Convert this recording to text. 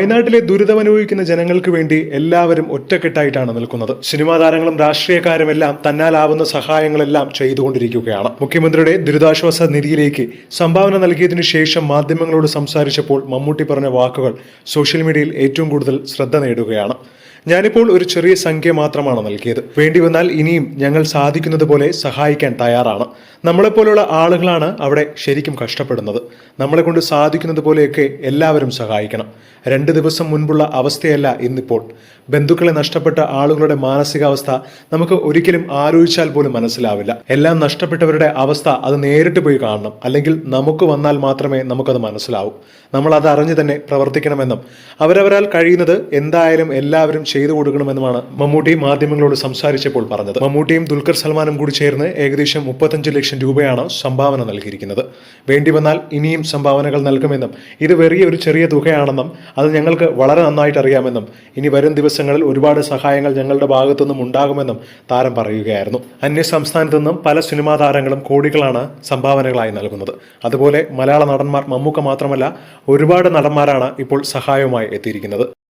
വയനാട്ടിലെ ദുരിതമനുഭവിക്കുന്ന ജനങ്ങൾക്ക് വേണ്ടി എല്ലാവരും ഒറ്റക്കെട്ടായിട്ടാണ് നിൽക്കുന്നത്. സിനിമാ താരങ്ങളും രാഷ്ട്രീയക്കാരും എല്ലാം തന്നാലാവുന്ന സഹായങ്ങളെല്ലാം ചെയ്തുകൊണ്ടിരിക്കുകയാണ്. മുഖ്യമന്ത്രിയുടെ ദുരിതാശ്വാസ നിധിയിലേക്ക് സംഭാവന നൽകിയതിനു ശേഷം മാധ്യമങ്ങളോട് സംസാരിച്ചപ്പോൾ മമ്മൂട്ടി പറഞ്ഞ വാക്കുകൾ സോഷ്യൽ മീഡിയയിൽ ഏറ്റവും കൂടുതൽ ശ്രദ്ധ നേടുകയാണ്. ഞാനിപ്പോൾ ഒരു ചെറിയ സംഖ്യ മാത്രമാണ് നൽകിയത്. വേണ്ടി വന്നാൽ ഇനിയും ഞങ്ങൾ സാധിക്കുന്നത് പോലെ സഹായിക്കാൻ തയ്യാറാണ്. നമ്മളെപ്പോലുള്ള ആളുകളാണ് അവിടെ ശരിക്കും കഷ്ടപ്പെടുന്നത്. നമ്മളെ കൊണ്ട് സാധിക്കുന്നത് പോലെയൊക്കെ എല്ലാവരും സഹായിക്കണം. രണ്ട് ദിവസം മുൻപുള്ള അവസ്ഥയല്ല ഇന്നിപ്പോൾ. ബന്ധുക്കളെ നഷ്ടപ്പെട്ട ആളുകളുടെ മാനസികാവസ്ഥ നമുക്ക് ഒരിക്കലും ആലോചിച്ചാൽ പോലും മനസ്സിലാവില്ല. എല്ലാം നഷ്ടപ്പെട്ടവരുടെ അവസ്ഥ അത് നേരിട്ട് പോയി കാണണം. അല്ലെങ്കിൽ നമുക്ക് വന്നാൽ മാത്രമേ നമുക്കത് മനസ്സിലാവൂ. നമ്മൾ അത് അറിഞ്ഞു തന്നെ പ്രവർത്തിക്കണമെന്നും അവരവരാൽ കഴിയുന്നത് എന്തായാലും എല്ലാവരും ചെയ്തു കൊടുക്കണമെന്നുമാണ് മമ്മൂട്ടി മാധ്യമങ്ങളോട് സംസാരിച്ചപ്പോൾ പറഞ്ഞത്. മമ്മൂട്ടിയും ദുൽഖർ സൽമാനും കൂടി ചേർന്ന് ഏകദേശം മുപ്പത്തഞ്ച് ലക്ഷം രൂപയാണ് സംഭാവന നൽകിയിരിക്കുന്നത്. വേണ്ടി വന്നാൽ ഇനിയും സംഭാവനകൾ നൽകുമെന്നും ഇത് വെറിയ ഒരു ചെറിയ തുകയാണെന്നും അത് ഞങ്ങൾക്ക് വളരെ നന്നായിട്ട് അറിയാമെന്നും ഇനി വരും ദിവസങ്ങളിൽ ഒരുപാട് സഹായങ്ങൾ ഞങ്ങളുടെ ഭാഗത്തുനിന്നും ഉണ്ടാകുമെന്നും താരം പറയുകയായിരുന്നു. അന്യ സംസ്ഥാനത്തു നിന്നും പല സിനിമാ താരങ്ങളും കോടികളാണ് സംഭാവനകളായി നൽകുന്നത്. അതുപോലെ മലയാള നടന്മാർ മമ്മൂക്ക മാത്രമല്ല ഒരുപാട് നടന്മാരാണ് ഇപ്പോൾ സഹായവുമായി എത്തിയിരിക്കുന്നത്.